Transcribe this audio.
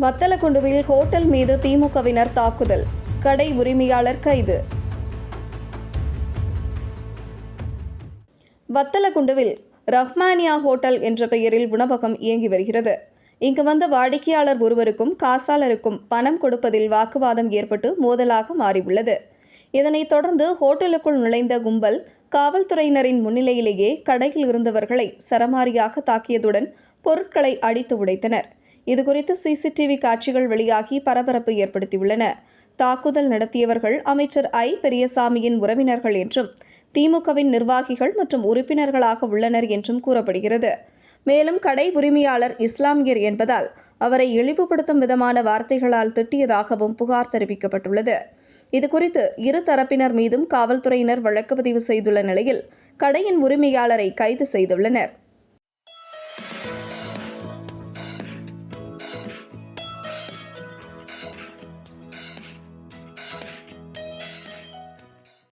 வத்தலக்குண்டுவில் hotel மீது திமுகவினர் தாக்குதல். கடை உரிமையாளர் கைது. வத்தலக்குண்டுவில் ரஹ்மானியா ஹோட்டல் என்ற பெயரில் உணவகம் இயங்கி வருகிறது. இங்கு வந்த வாடிக்கையாளர் ஒருவருக்கும் காசாளருக்கும் பணம் கொடுப்பதில் வாக்குவாதம் ஏற்பட்டு மோதலாக மாறியுள்ளது. இதனைத் தொடர்ந்து ஹோட்டலுக்குள் நுழைந்த கும்பல் காவல்துறையினரின் முன்னிலையிலேயே கடையில் இருந்தவர்களை சரமாரியாக தாக்கியதுடன் பொருட்களை அடித்து உடைத்தனர். இதுகுறித்து சிசிடிவி காட்சிகள் வெளியாகி பரபரப்பு ஏற்படுத்தியுள்ளன. தாக்குதல் நடத்தியவர்கள் அமைச்சர் ஐ. பெரியசாமியின் உறவினர்கள் என்றும் திமுகவின் நிர்வாகிகள் மற்றும் உறுப்பினர்களாக உள்ளனர் என்றும் கூறப்படுகிறது. மேலும் கடை உரிமையாளர் இஸ்லாமியர் என்பதால் அவரை இழிவுபடுத்தும் விதமான வார்த்தைகளால் திட்டியதாகவும் புகார் தெரிவிக்கப்பட்டுள்ளது. இதுகுறித்து இரு தரப்பினர் மீதும் காவல்துறையினர் வழக்கு பதிவு செய்துள்ள நிலையில் கடையின் உரிமையாளரை கைது செய்துள்ளனர்.